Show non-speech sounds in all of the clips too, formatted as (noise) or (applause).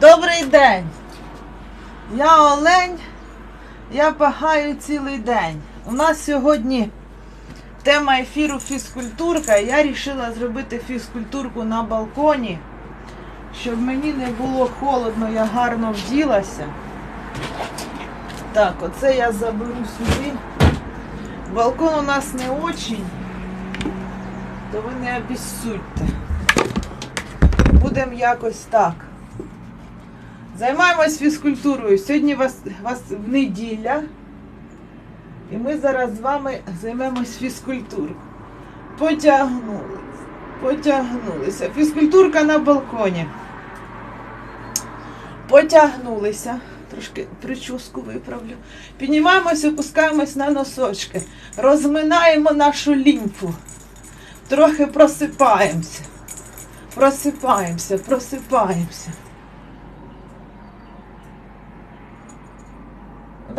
Добрий день! Я Олень, я пахаю цілий день. У нас сьогодні тема ефіру фізкультурка. Я вирішила зробити фізкультурку на балконі, щоб мені не було холодно, я гарно вділася. Так, оце я заберу сюди. Балкон у нас не очень, то ви не обіссудьте. Будемо якось так. Займаємось фізкультурою. Сьогодні вас, вас в неділя. І ми зараз з вами займемось фізкультурою. Потягнулися. Потягнулися. Фізкультурка на балконі. Потягнулися. Трошки прическу виправлю. Піднімаємося, опускаємось на носочки. Розминаємо нашу лімфу. Трохи просипаємося. Просипаємося, просипаємося.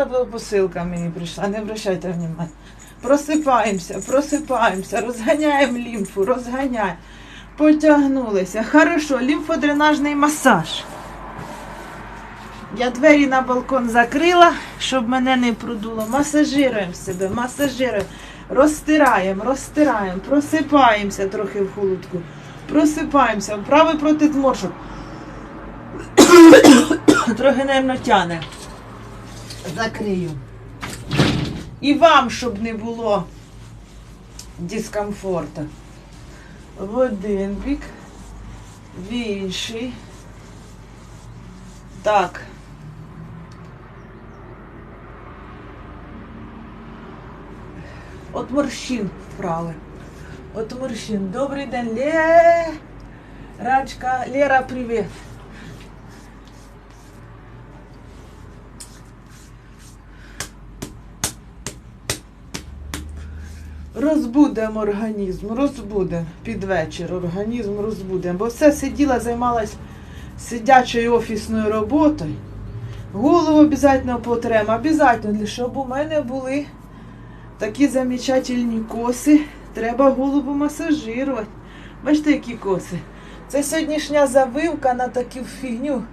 Посилка мені прийшла, не обращайте внимання. Просипаємося, просипаємося, розганяємо лімфу, розганяємо. Потягнулися. Хорошо, лімфодренажний масаж. Я двері на балкон закрила, щоб мене не продуло. Масажируємо себе, масажируємо, розтираємо, розтираємо, просипаємося трохи в холодку. Просипаємося, вправи проти зморшок. (coughs) трохи, нервно тяне закрию. І вам, щоб не було дискомфорту. В один бік, в інший. Так. От морщин вправи. От морщин. Добрий день, Ле. Рачка, Лера, привіт. Розбудемо організм, розбудемо під вечір організм розбудемо. Бо все сиділа, займалась сидячою офісною роботою. Голову обов'язково потремо, обов'язково, щоб у мене були такі замечательні коси. Треба голову масажирувати. Бачите, які коси? Це сьогоднішня завивка на таку фігню,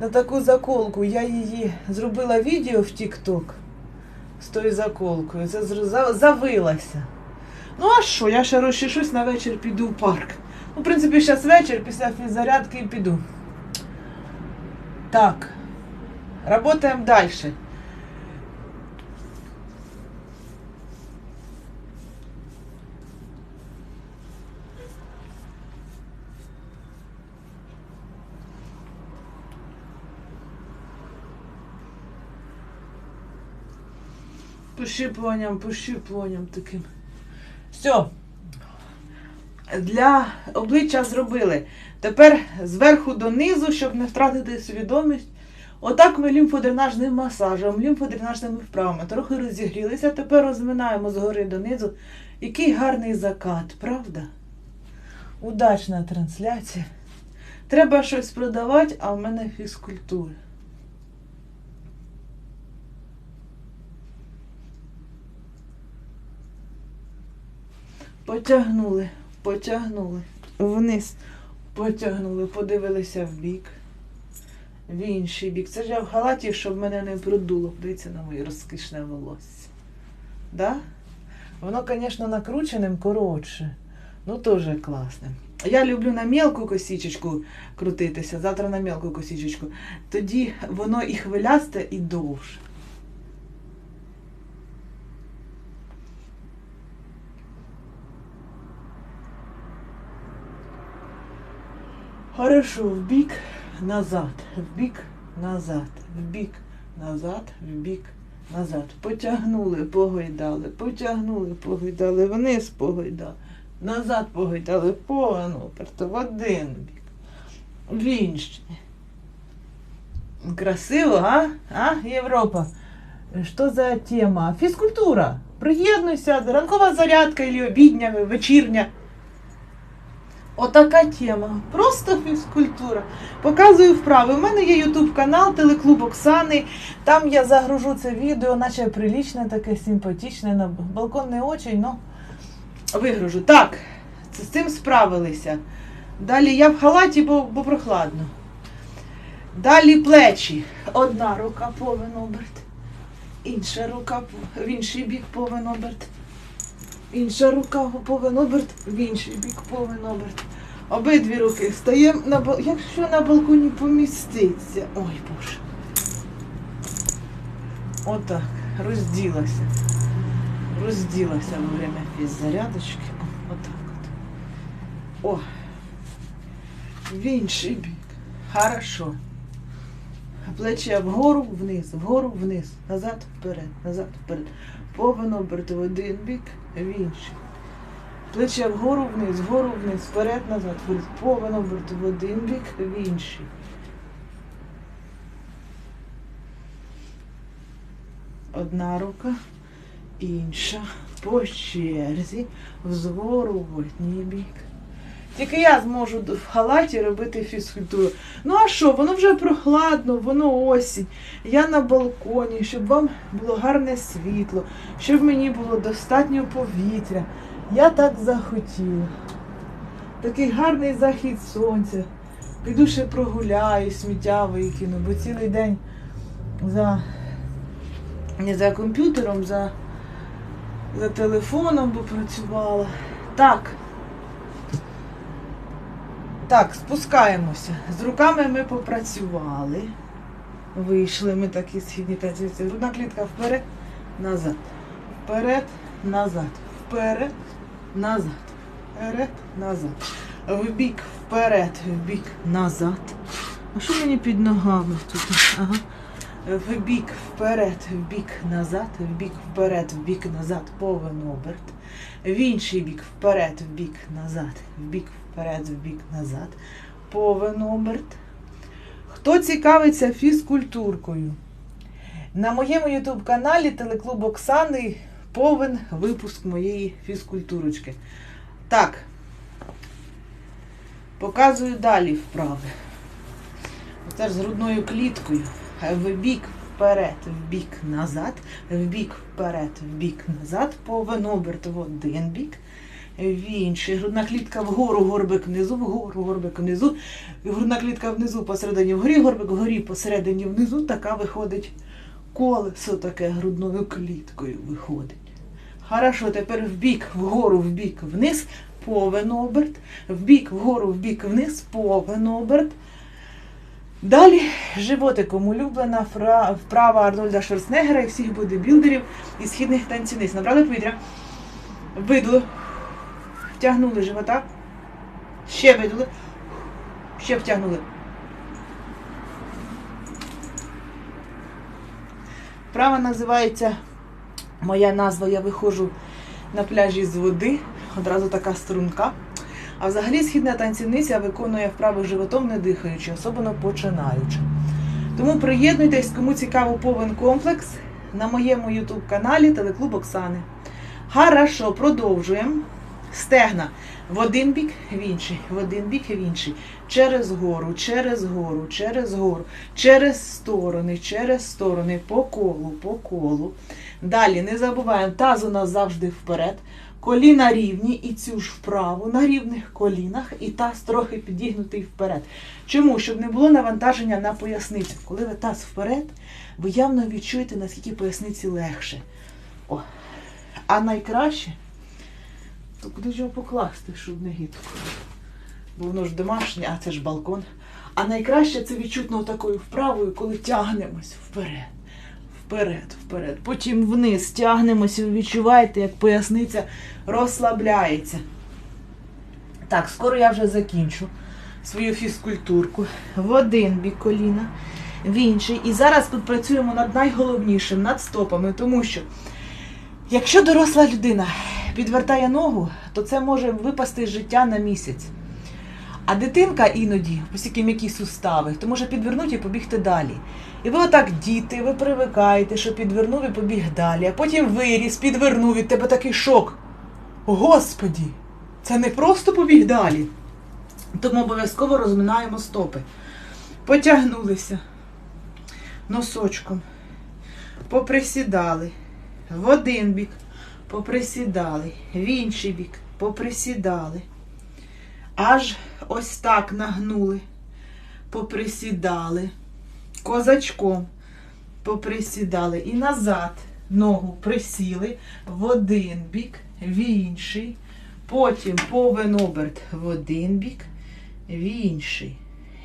на таку заколку. Я її зробила відео в TikTok з тою заколкою. Це завилася. Ну а що? Я ще розчешусь на вечір піду в парк. Ну, в принципі, зараз вечір, після фіззарядки і піду. Так. Работаємо далі. Пощипуванням, пощипуванням таким. Все. Для обличчя зробили. Тепер зверху донизу, щоб не втратити свідомість. Отак ми лімфодренажним масажем, лімфодренажними вправами. Трохи розігрілися, тепер розминаємо згори донизу. Який гарний закат, правда? Удачна трансляція. Треба щось продавати, а в мене фізкультура. Потягнули, потягнули. Вниз. Потягнули, подивилися в бік. В інший бік. Це ж я в халаті, щоб мене не продуло. Дивіться на моє розкішне волосся. Да? Воно, звісно, накрученим коротше. Ну, теж класне. Я люблю на мелку косічечку крутитися, завтра на мелку косічечку. Тоді воно і хвилясте, і довше. Хорошо, в бік, назад, в бік, назад, в бік, назад, в бік, назад. Потягнули, погойдали, потягнули, погойдали, вниз погойдали, назад погойдали, по, ну, в один бік, в інший. Красиво, а? А, Європа? Що за тема? Фізкультура. Приєднуйся, ранкова зарядка, або обідня, вечірня. Отака тема. Просто фізкультура. Показую вправи. У мене є ютуб канал, телеклуб Оксани. Там я загружу це відео, наче прилічне, таке симпатичне. На балкон не очень, но вигружу. Так, з цим справилися. Далі я в халаті, бо, бо прохладно. Далі плечі. Одна рука повен оберт. Інша рука в інший бік повен оберт. Інша рука повен оберт, в інший бік повен оберт. Обидві руки стаємо на бал... Якщо на балконі поміститься. Ой Боже. Отак. Розділася. Розділася во время фіззарядочки. Отак от. О. В інший бік. Хорошо. Плече вгору, вниз, вгору, вниз, назад, вперед, назад, вперед. Повен оберт в один бік, в. Плече вгору, вниз, вгору, вниз, вперед, назад. Повен оберт в один бік, в інший. Одна рука, інша по черзі, взгору в одній бік. Тільки я зможу в халаті робити фізкультуру. Ну а що, воно вже прохладно, воно осінь. Я на балконі, щоб вам було гарне світло, щоб мені було достатньо повітря. Я так захотіла. Такий гарний захід сонця. Піду ще прогуляю, сміття викину, бо цілий день за не за комп'ютером, за, за телефоном, бо працювала. Так. Так, спускаємося. З руками ми попрацювали. Вийшли ми такі східні танці. Грудна клітка вперед, назад. Вперед, назад. Вперед, назад. Вперед, назад. Вбік, вперед, вбік, назад. А що мені під ногами тут? Ага. Вбік, вперед, вбік, назад, вбік, вперед, вбік, назад, повен оберт. В інший бік, вперед, вбік, назад, вбік, вперед, вбік, назад, повен оберт. Хто цікавиться фізкультуркою? На моєму ютуб каналі Телеклуб Оксани повен випуск моєї фізкультурочки. Так, показую далі вправи. Оце ж з грудною кліткою. В бік вперед, в бік назад, в бік вперед, в бік назад, повен оберт в один бік, в інший. Грудна клітка вгору, горбик внизу, вгору, горбик внизу. Грудна клітка внизу, посередині вгорі, горбик вгорі, посередині внизу. Така виходить колесо таке грудною кліткою виходить. Хорошо, тепер в бік, вгору, в бік, вниз, повен оберт, в бік, вгору, в бік, вниз, повен оберт. Далі животиком улюблена вправа Арнольда Шварценеггера і всіх бодибілдерів і східних танцівниць. Набрали повітря, видули, втягнули живота, ще видули, ще втягнули. Вправа називається, моя назва, я виходжу на пляжі з води, одразу така струнка. А взагалі східна танцівниця виконує вправи животом не дихаючи, особливо починаючи. Тому приєднуйтесь, кому цікаво повен комплекс на моєму YouTube каналі Телеклуб Оксани. Хорошо, продовжуємо. Стегна в один бік, в інший, в один бік, в інший. Через гору, через гору, через гору, через сторони, через сторони, по колу, по колу. Далі не забуваємо, таз у нас завжди вперед. Коліна рівні і цю ж вправу на рівних колінах, і таз трохи підігнутий вперед. Чому? Щоб не було навантаження на поясницю. Коли ви таз вперед, ви явно відчуєте, наскільки поясниці легше. О. А найкраще, то куди ж його покласти, щоб не гидко. Бо воно ж домашнє, а це ж балкон. А найкраще це відчутно такою вправою, коли тягнемось вперед. Вперед, вперед. Потім вниз тягнемося, ви відчуваєте, як поясниця розслабляється. Так, скоро я вже закінчу свою фізкультурку. В один бік коліна, в інший. І зараз тут працюємо над найголовнішим, над стопами, тому що якщо доросла людина підвертає ногу, то це може випасти з життя на місяць. А дитинка іноді, оскільки м'які сустави, то може підвернути і побігти далі. І ви отак, діти, ви привикаєте, що підвернув і побіг далі, а потім виріс, підвернув, від тебе такий шок. Господі, це не просто побіг далі. Тому обов'язково розминаємо стопи. Потягнулися носочком, поприсідали в один бік, поприсідали, в інший бік, поприсідали. Аж ось так нагнули, поприсідали. козачком поприсідали і назад ногу присіли в один бік, в інший. Потім повен оберт в один бік, в інший.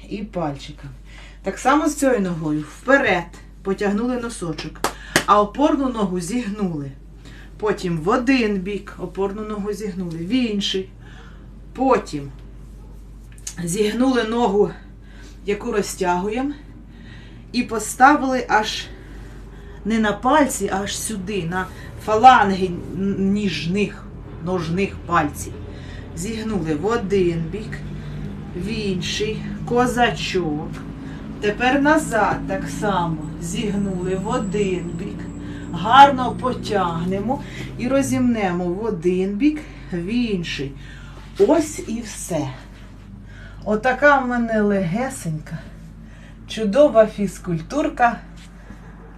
І пальчиком. Так само з цією ногою вперед потягнули носочок, а опорну ногу зігнули. Потім в один бік опорну ногу зігнули, в інший. Потім зігнули ногу, яку розтягуємо, і поставили аж не на пальці, а аж сюди, на фаланги ніжних, ножних пальців. Зігнули в один бік, в інший, козачок. Тепер назад так само зігнули в один бік. Гарно потягнемо і розімнемо в один бік, в інший. Ось і все. Отака в мене легесенька, чудова фізкультурка.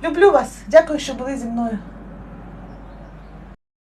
Люблю вас. Дякую, що були зі мною.